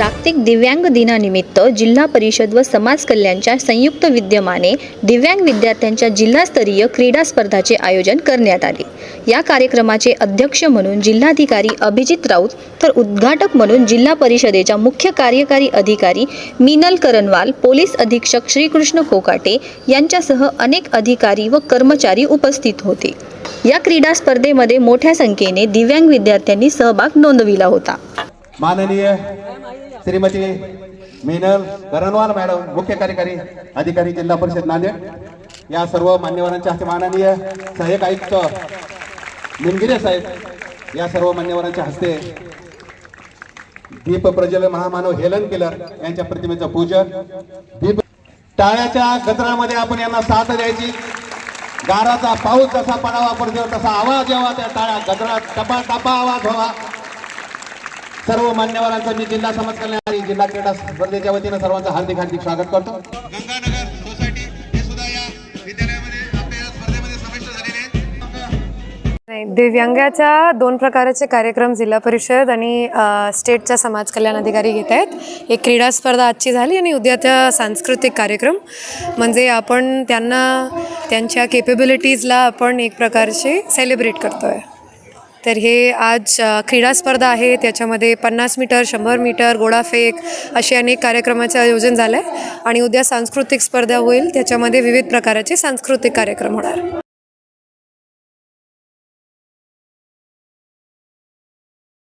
जागतिक दिव्यांग दिनानिमित्त जिल्हा परिषद व समाज कल्याणच्या संयुक्त विद्यमाने दिव्यांग विद्यार्थ्यांच्या जिल्हास्तरीय क्रीडा स्पर्धाचे आयोजन करण्यात आले. या कार्यक्रमाचे अध्यक्ष म्हणून जिल्हाधिकारी अभिजित राऊत तर उद्घाटक म्हणून जिल्हा परिषदेच्या मुख्य कार्यकारी अधिकारी मिनल करणवाल पोलीस अधीक्षक श्रीकृष्ण कोकाटे यांच्यासह अनेक अधिकारी व कर्मचारी उपस्थित होते. या क्रीडा स्पर्धेमध्ये मोठ्या संख्येने दिव्यांग विद्यार्थ्यांनी सहभाग नोंदविला होता. माननीय श्रीमती मीनल करणवाल मॅडम मुख्य कार्यकारी अधिकारी जिल्हा परिषद नांदेड. या सर्व मान्यवरांच्या हस्ते माननीय सहाय्यक आयुक्त निमगिरे साहेब या सर्व मान्यवरांच्या हस्ते दीप प्रज्वल महामानव हेलन केलर यांच्या प्रतिमेचं पूजन. दीप टाळ्याच्या गजरामध्ये आपण यांना साथ द्यायची. गाराचा पाऊस जसा पडावा पडतो तसा आवाज यावा त्या टाळ्या गजरात टपा टपा आवाज व्हावा. सर्व मान्यवरांचं मी जिल्हा समाज कल्याण आणि जिल्हा क्रीडा स्पर्धेच्या वतीनं सर्वांचं हार्दिक हार्दिक स्वागत करतो. गंगानगर सोसायटी हे सुद्धा या विद्यालयामध्ये आपल्या स्पर्धेमध्ये समाविष्ट झालेले दिव्यांगाच्या दोन प्रकारचे कार्यक्रम जिल्हा परिषद आणि स्टेटच्या समाज कल्याण अधिकारी घेत आहेत. एक क्रीडा स्पर्धा आजची झाली आणि उद्याचा सांस्कृतिक कार्यक्रम. म्हणजे आपण त्यांना त्यांच्या केपेबिलिटीजला आपण एक प्रकारचे सेलिब्रेट करतो आहे तर हे आज क्रीडा स्पर्धा आहे. त्याच्यामध्ये पन्नास मीटर शंभर मीटर गोळाफेक असे अनेक कार्यक्रमाचे आयोजन झालं आहे आणि उद्या सांस्कृतिक स्पर्धा होईल. त्याच्यामध्ये विविध प्रकारचे सांस्कृतिक कार्यक्रम होणार.